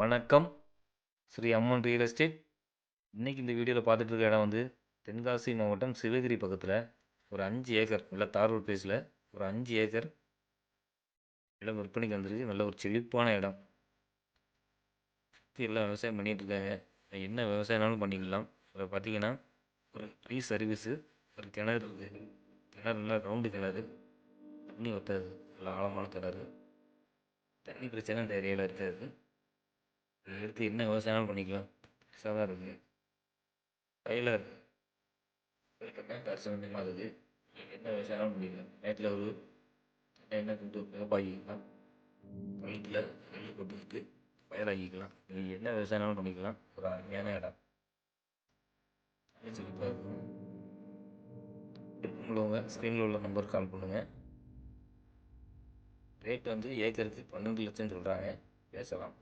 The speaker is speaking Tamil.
வணக்கம். ஸ்ரீ அம்மன் ரியல் எஸ்டேட் இன்றைக்கி இந்த வீடியோவில் பார்த்துட்டு இருக்க இடம் வந்து தென்காசி மாவட்டம் சிவகிரி பக்கத்தில் ஒரு அஞ்சு ஏக்கர் நல்ல தார் ரோட் பிளேஸில் ஒரு அஞ்சு ஏக்கர் இடம் விற்பனைக்கு வந்திருக்கு. நல்ல ஒரு செழிப்பான இடம். எல்லாம் விவசாயம் பண்ணிகிட்டு இருக்காங்க. என்ன விவசாயம்னாலும் பண்ணிக்கலாம். இப்போ பார்த்தீங்கன்னா ஒரு ஃப்ரீ சர்வீஸு ஒரு கிணறு இருக்குது கிணறு நல்லா ரவுண்டு கிணறு. தண்ணி ஒத்தாது நல்லா ஆழமான கிணறு. தண்ணி பிரச்சனை இந்த ஏரியாவில் இருக்காது. எடுத்து என்ன விவசாயம் பண்ணிக்கலாம். பெருசாக தான் இருக்குது கையில் தரிசனமாக இருக்குது என்ன விவசாயம் பண்ணிக்கலாம். நேரத்தில் ஒரு என்ன கொண்டு பாய்க்கலாம் வயிற்றில் நெல் வந்து பயிராக்கிக்கலாம். நீங்கள் என்ன விவசாயம் பண்ணிக்கலாம். ஒரு அருமையான இடம். செழிப்பாக இருக்கும் உள்ளவங்க ஸ்க்ரீனில் உள்ள நம்பருக்கு கால் பண்ணுங்கள் ரேட் வந்து ஏக்கருக்கு பன்னெண்டு லட்சம் சொல்கிறாங்க பேசலாம்.